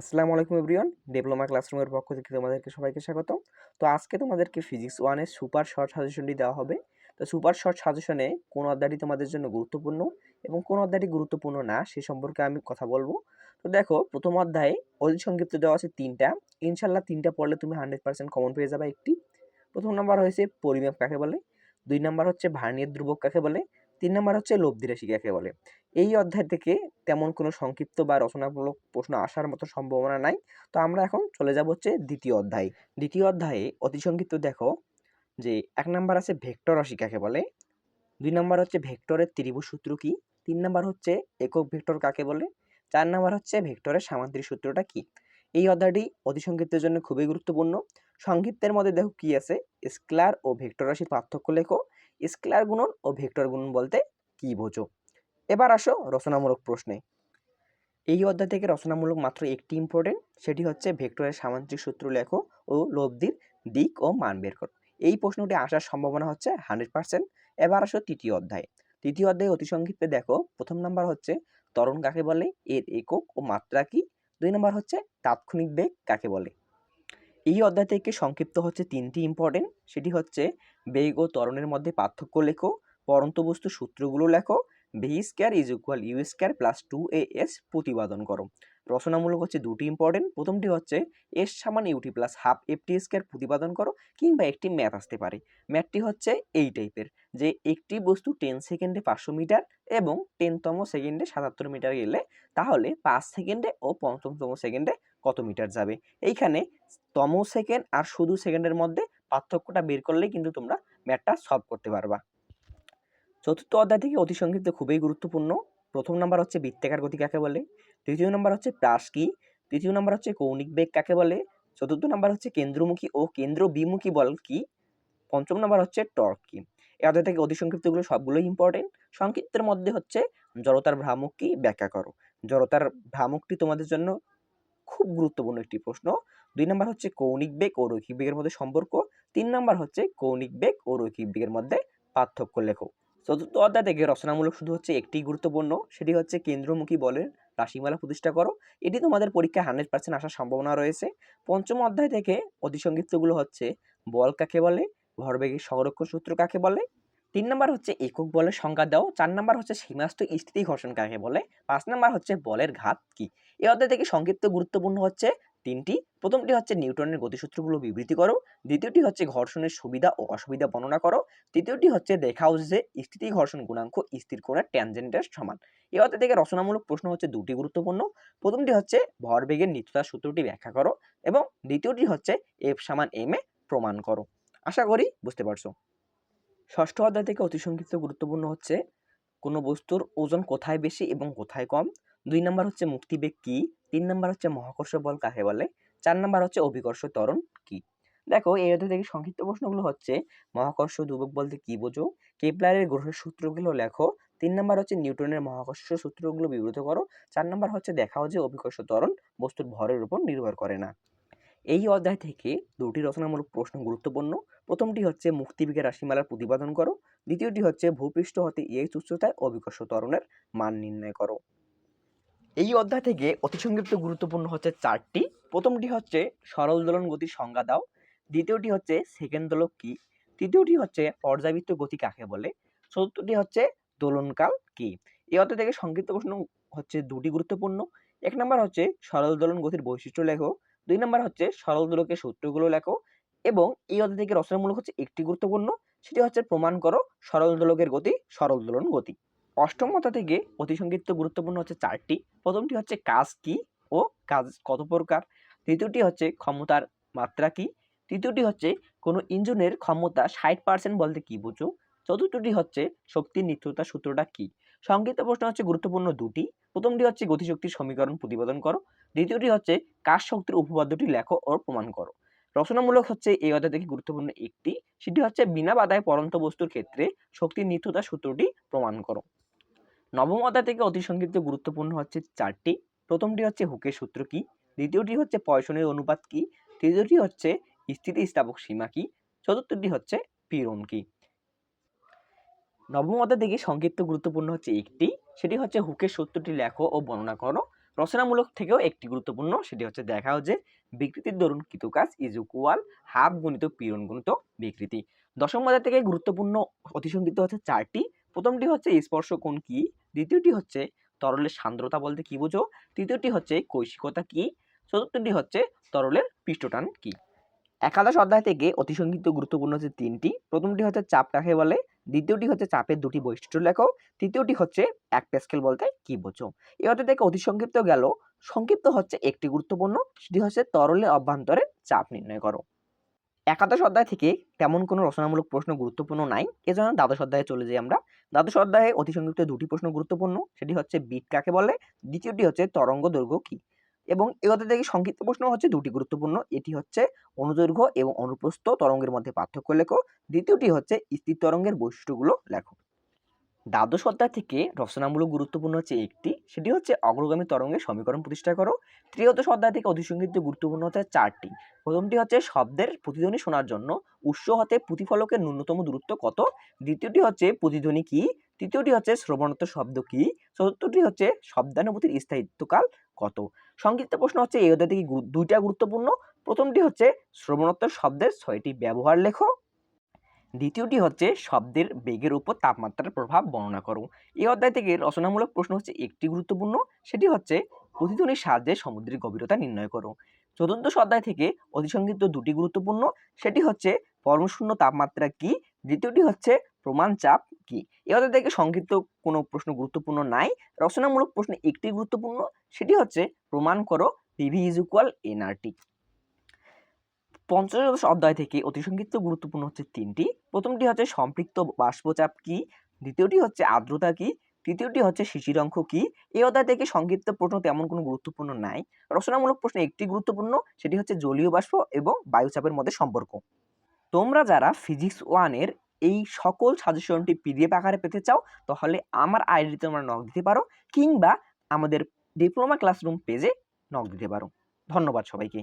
আসসালামু আলাইকুম everyone diploma ক্লাসরুমের পক্ষ থেকে তোমাদেরকে সবাইকে স্বাগত তো আজকে তোমাদেরকে ফিজিক্স ওয়ানের সুপার শর্ট সাজেশনটি দেওয়া হবে। তো সুপার শর্ট সাজেশনে কোন অধ্যায়টি তোমাদের জন্য গুরুত্বপূর্ণ এবং কোন অধ্যায়টি গুরুত্বপূর্ণ না সে সম্পর্কে আমি কথা বলব। তো দেখো, প্রথম অধ্যায়ে অতি সংক্ষিপ্ত দেওয়া আছে তিনটা। ইনশাল্লাহ তিনটা পড়লে তুমি হান্ড্রেড পার্সেন্ট কমন পেয়ে যাবে একটি। প্রথম নাম্বার হয়েছে পরিমাপ কাকে বলে? দুই নাম্বার হচ্ছে ভার্নিয়ার ধ্রুবক কাকে বলে? তিন নম্বর হচ্ছে লব্ধি রাশি কাকে বলে। এই অধ্যায় থেকে তেমন কোনো সংক্ষিপ্ত বা রচনামূলক প্রশ্ন আসার মতো সম্ভাবনা নাই। তো আমরা এখন চলে যাব হচ্ছে দ্বিতীয় অধ্যায়। দ্বিতীয় অধ্যায়ে অতি সংক্ষিপ্ত দেখো যে এক নম্বর আছে ভেক্টর রাশি কাকে বলে। দুই নম্বর হচ্ছে ভেক্টরের ত্রিভুজ সূত্র কি? তিন নম্বর হচ্ছে একক ভেক্টর কাকে বলে? চার নাম্বার হচ্ছে ভেক্টরের সামান্তরিক সূত্রটা কি? এই অধ্যায়টি অতি সংক্ষিপ্তের জন্য খুবই গুরুত্বপূর্ণ। সংক্ষিপ্তের মধ্যে দেখো কি আছে? স্কেলার ও ভেক্টর রাশির পার্থক্য লেখো। স্কেলার গুণন ও ভেক্টর গুণন বলতে কি বোঝো? এবার আসো রচনামূলক প্রশ্নে। এই অধ্যায় থেকে রচনামূলক মাত্র একটি ইম্পর্টেন্ট সেটি হচ্ছে ভেক্টরের সামান্তরিক সূত্র লেখো ও লব্ধির দিক ও মান বের করো। এই প্রশ্নটি আসার সম্ভাবনা হচ্ছে হান্ড্রেড পার্সেন্ট এবার আসো তৃতীয় অধ্যায়। তৃতীয় অধ্যায়ে অতি সংক্ষিপ্তে দেখো, প্রথম নাম্বার হচ্ছে ত্বরণ কাকে বলে, এর একক ও মাত্রা কি? দুই নম্বর হচ্ছে তাৎক্ষণিক বেগ কাকে বলে? এই অধ্যায় থেকে সংক্ষিপ্ত হচ্ছে তিনটি ইম্পর্টেন্ট সেটি হচ্ছে বেগ ও ত্বরণের মধ্যে পার্থক্য লেখো, পরন্ত বস্তু সূত্রগুলো লেখো V square is equal U square plus two A S প্রতিপাদন করো। রচনামূলক হচ্ছে দুটি ইম্পর্টেন্ট প্রথমটি হচ্ছে এস সমান UT plus half FT square প্রতিপাদন করো, কিংবা একটি ম্যাথ আসতে পারে। ম্যাথটি হচ্ছে এই টাইপের যে একটি বস্তু টেন সেকেন্ডে পাঁচশো মিটার এবং টেনতম সেকেন্ডে সাতাত্তর মিটার গেলে তাহলে পাঁচ সেকেন্ডে ও পঞ্চমতম সেকেন্ডে কত মিটার যাবে। এইখানে তম সেকেন্ড আর শুধু সেকেন্ডের মধ্যে পার্থক্যটা বের করলেই কিন্তু তোমরা ম্যাথটা সলভ করতে পারবা। চতুর্থ অধ্যায় থেকে অতি সংক্ষিপ্ত খুবই গুরুত্বপূর্ণ। প্রথম নাম্বার হচ্ছে বৃত্তাকার গতি কাকে বলে? দ্বিতীয় নাম্বার হচ্ছে প্রাস কি? তৃতীয় নাম্বার হচ্ছে কৌণিক বেগ কাকে বলে? চতুর্থ নাম্বার হচ্ছে কেন্দ্রমুখী ও কেন্দ্র বিমুখী বল কি? পঞ্চম নাম্বার হচ্ছে টর্ক কি? এই অধ্যায় থেকে অতি সংক্ষিপ্তগুলো সবগুলোই ইম্পর্টেন্ট সংক্ষিপ্তের মধ্যে হচ্ছে জড়তার ভ্রামক কি? ব্যাখ্যা করো। জড়তার ভ্রামকটি তোমাদের জন্য খুব গুরুত্বপূর্ণ একটি প্রশ্ন। দুই নাম্বার হচ্ছে কৌণিক বেগ ও রৈখিক বেগের মধ্যে সম্পর্ক। তিন নাম্বার হচ্ছে কৌণিক বেগ ও রৈখিক বেগের মধ্যে পার্থক্য লেখো। চতুর্থ অধ্যায় থেকে রচনামূলক শুধু হচ্ছে একটি গুরুত্বপূর্ণ, সেটি হচ্ছে কেন্দ্রমুখী বলের রাশিমালা প্রতিষ্ঠা করো। এটি তোমাদের পরীক্ষায় হান্ড্রেড পার্সেন্ট আসার সম্ভাবনা রয়েছে। পঞ্চম অধ্যায় থেকে অতিসংক্ষিপ্তগুলো হচ্ছে বল কাকে বলে, ভরবেগের সংরক্ষণ সূত্র কাকে বলে তিন নম্বর হচ্ছে একক বলের সংজ্ঞা দাও, চার নম্বর হচ্ছে সীমাস্ত স্থিতি ঘর্ষণ কাকে বলে, পাঁচ নাম্বার হচ্ছে বলের ঘাত কি? এই অধ্যায় থেকে সংক্ষিপ্ত গুরুত্বপূর্ণ হচ্ছে তিনটি, প্রথমটি হচ্ছে নিউটনের গতিসূত্রগুলো বিবৃতি করো, দ্বিতীয়টি হচ্ছে ঘর্ষণের সুবিধা ও অসুবিধা বর্ণনা করো, তৃতীয়টি হচ্ছে দেখাও যে স্থিতি ঘর্ষণ গুণাঙ্ক স্থির কোণের ট্যানজেন্টের সমান। এই অধ্যায় থেকে রচনামূলক প্রশ্ন হচ্ছে দুটি গুরুত্বপূর্ণ, প্রথমটি হচ্ছে ভরবেগের নিত্যতার সূত্রটি ব্যাখ্যা করো এবং দ্বিতীয়টি হচ্ছে এফ সমান এম এ প্রমাণ করো। আশা করি বুঝতে পারছ। ষষ্ঠ অধ্যায় থেকে অতি সংক্ষিপ্ত গুরুত্বপূর্ণ হচ্ছে, কোনো বস্তুর ওজন কোথায় বেশি এবং কোথায় কম? দুই নাম্বার হচ্ছে মুক্তিবেগ কি? তিন নাম্বার হচ্ছে মহাকর্ষ বল কাকে বলে? চার নাম্বার হচ্ছে অভিকর্ষ ত্বরণ কি? দেখো, এই অধ্যায় থেকে সংক্ষিপ্ত প্রশ্নগুলো হচ্ছে, মহাকর্ষ দুর্বক বলতে কি বোঝো? কেপলারের গ্রহের সূত্রগুলো লেখো। তিন নাম্বার হচ্ছে নিউটনের মহাকর্ষ সূত্রগুলো বিবৃত করো। চার নাম্বার হচ্ছে দেখাও যে অভিকর্ষ ত্বরণ বস্তুর ভরের উপর নির্ভর করে না। এই অধ্যায় থেকে দুটি রচনামূলক প্রশ্ন গুরুত্বপূর্ণ। প্রথমটি হচ্ছে মুক্তিবেগের রাশিমালার প্রতিপাদন করো। দ্বিতীয়টি হচ্ছে, ভূপৃষ্ঠ হতে এইচ উচ্চতায় অভিকর্ষ ত্বরণের মান নির্ণয় করো। এই অধ্যায় থেকে অতি সংক্ষিপ্ত গুরুত্বপূর্ণ হচ্ছে চারটি। প্রথমটি হচ্ছে, সরল দোলন গতির সংজ্ঞা দাও। দ্বিতীয়টি হচ্ছে, সেকেন্ড দোলক কি? তৃতীয়টি হচ্ছে পর্যাবৃত্ত গতি কাকে বলে? চতুর্থটি হচ্ছে দোলনকাল কি? এই অধ্যায় থেকে সংক্ষিপ্ত প্রশ্ন হচ্ছে দুটি গুরুত্বপূর্ণ। এক নম্বর হচ্ছে, সরল দোলন গতির বৈশিষ্ট্য লেখো। দুই নম্বর হচ্ছে সরল দোলকের সূত্রগুলো লেখো এবং এই অধ্যায় থেকে রচনামূলক হচ্ছে একটি গুরুত্বপূর্ণ, সেটি হচ্ছে প্রমাণ করো সরল দোলকের গতি, সরল দোলন গতি। অষ্টম অধ্যায় থেকে অতিসংক্ষিপ্ত গুরুত্বপূর্ণ হচ্ছে চারটি। প্রথমটি হচ্ছে কাজ কি ও কাজ কত প্রকার? দ্বিতীয়টি হচ্ছে ক্ষমতার মাত্রা কি? তৃতীয়টি হচ্ছে কোনো ইঞ্জিনের ক্ষমতা ষাট পার্সেন্ট বলতে কি বুঝো? চতুর্থটি হচ্ছে শক্তির নিত্যতা সূত্রটা কি? সংক্ষিপ্ত প্রশ্ন হচ্ছে গুরুত্বপূর্ণ দুটি। প্রথমটি হচ্ছে গতিশক্তির সমীকরণ প্রতিপাদন করো। দ্বিতীয়টি হচ্ছে কাজ শক্তির উপপাদ্যটি লেখো ও প্রমাণ করো। রচনামূলক হচ্ছে এই অধ্যায় থেকে গুরুত্বপূর্ণ একটি। সেটি হচ্ছে বিনা বাধায় পরন্ত বস্তুর ক্ষেত্রে শক্তির নিত্যতা সূত্রটি প্রমাণ করো। নবম অধ্যায় থেকে অতি সংক্ষিপ্ত গুরুত্বপূর্ণ হচ্ছে চারটি। প্রথমটি হচ্ছে হুকের সূত্র কি? দ্বিতীয়টি হচ্ছে পয়সনের অনুপাত কি? তৃতীয়টি হচ্ছে স্থিতিস্থাপক সীমা কি? চতুর্থটি হচ্ছে পীড়ন কি? নবম অধ্যায় থেকে সংক্ষিপ্ত গুরুত্বপূর্ণ হচ্ছে একটি, সেটি হচ্ছে হুকের সূত্রটি লেখো ও বর্ণনা করো। রচনামূলক থেকেও একটি গুরুত্বপূর্ণ, সেটি হচ্ছে দেখাও যে বিকৃতির দরুন কৃত কাজ ইজ ইকুয়াল হাফ গুণিত পীড়ন গুণিত বিকৃতি। দশম বাজার থেকে গুরুত্বপূর্ণ অতিসংগীত হচ্ছে চারটি। প্রথমটি হচ্ছে স্পর্শ কোণ কি, দ্বিতীয়টি হচ্ছে তরলের সান্দ্রতা বলতে কি বোঝো, তৃতীয়টি হচ্ছে কৈশিকতা কি, চতুর্থটি হচ্ছে তরলের পৃষ্ঠটান কি। একাদশ অধ্যায় থেকে অতিসংগীত গুরুত্বপূর্ণ হচ্ছে তিনটি, প্রথমটি হচ্ছে চাপ কাকে বলে দ্বিতীয়টি হচ্ছে চাপের দুটি বৈশিষ্ট্য লেখো, তৃতীয়টি হচ্ছে এক প্যাসকেল বলতে কি বোঝো? এই অধ্যায় থেকে অতি সংক্ষিপ্ত গেল, সংক্ষিপ্ত হচ্ছে একটি গুরুত্বপূর্ণ, সেটি হচ্ছে তরলে অভ্যন্তরে চাপ নির্ণয় করো। একাদশ অধ্যায় থেকে তেমন কোনো রচনামূলক প্রশ্ন গুরুত্বপূর্ণ নাই, এজন্য দ্বাদশ অধ্যায়ে চলে যাই আমরা। দ্বাদশ অধ্যায়ে অতি সংক্ষিপ্ত দুটি প্রশ্ন গুরুত্বপূর্ণ, সেটি হচ্ছে বিট কাকে বলে? দ্বিতীয়টি হচ্ছে তরঙ্গ দৈর্ঘ্য কি? এবং এ অধ্যায় থেকে সংক্ষিপ্ত প্রশ্ন হচ্ছে দুটি গুরুত্বপূর্ণ। এটি হচ্ছে অনুদৈর্ঘ্য এবং অনুপ্রস্থ তরঙ্গের মধ্যে পার্থক্য লেখো। দ্বিতীয়টি হচ্ছে স্থির তরঙ্গের বৈশিষ্ট্যগুলো লেখো। দ্বাদশ অধ্যায় থেকে রচনামূলক গুরুত্বপূর্ণ হচ্ছে একটি, সেটি হচ্ছে অগ্রগামী তরঙ্গের সমীকরণ প্রতিষ্ঠা করো। ত্রিয়দশ অধ্যায় থেকে অধিসংগীত গুরুত্বপূর্ণ হচ্ছে চারটি। প্রথমটি হচ্ছে শব্দের প্রতিধ্বনি শোনার জন্য, উৎস হতে প্রতিফলকের ন্যূনতম দূরত্ব কত? দ্বিতীয়টি হচ্ছে প্রতিধ্বনি কি? তৃতীয়টি হচ্ছে শ্রবণত্ব শব্দ কি? চতুর্থটি হচ্ছে শব্দানুভূতির স্থায়িত্বকাল কত? সংক্ষিপ্ত প্রশ্ন হচ্ছে এই অধ্যায় থেকে দুইটা গুরুত্বপূর্ণ। প্রথমটি হচ্ছে শ্রবণত্ব শব্দের ছয়টি ব্যবহার লেখো। দ্বিতীয়টি হচ্ছে শব্দের বেগের উপর তাপমাত্রার প্রভাব বর্ণনা করো। এই অধ্যায় থেকে রচনামূলক প্রশ্ন হচ্ছে একটি গুরুত্বপূর্ণ, সেটি হচ্ছে প্রতিধ্বনির সাহায্যে সমুদ্রের গভীরতা নির্ণয় করো। চতুর্দশ অধ্যায় থেকে অধিসংগীত দুটি গুরুত্বপূর্ণ, সেটি হচ্ছে পরমশূন্য তাপমাত্রা কি? দ্বিতীয়টি হচ্ছে প্রমাণ চাপ কি? অধ্যায় থেকে সংক্ষিপ্ত কোনো প্রশ্ন গুরুত্বপূর্ণ নাই। রচনামূলক প্রশ্ন একটি গুরুত্বপূর্ণ, সেটি হচ্ছে প্রমাণ করো পিভি ইজ ইকুয়াল এনআরটি পঞ্চদশ অধ্যায় থেকে অতি সংক্ষিপ্ত গুরুত্বপূর্ণ হচ্ছে তিনটি। প্রথমটি হচ্ছে সম্পৃক্ত বাষ্পচাপ কি? দ্বিতীয়টি হচ্ছে আর্দ্রতা কি? তৃতীয়টি হচ্ছে শিশির অঙ্ক কি? এই অধ্যায় থেকে সংক্ষিপ্ত প্রশ্ন তেমন কোনো গুরুত্বপূর্ণ নাই। রচনামূলক প্রশ্ন একটি গুরুত্বপূর্ণ, সেটি হচ্ছে জলীয় বাষ্প এবং বায়ুচাপের মধ্যে সম্পর্ক। তোমরা যারা ফিজিক্স ওয়ানের এই সকল সাজেশনটি পিডিএফ আকারে পেতে চাও, তাহলে আমার আইডিতে তোমরা নক দিতে পারো কিংবা আমাদের ডিপ্লোমা ক্লাসরুম পেজে নক দিতে পারো। ধন্যবাদ সবাইকে।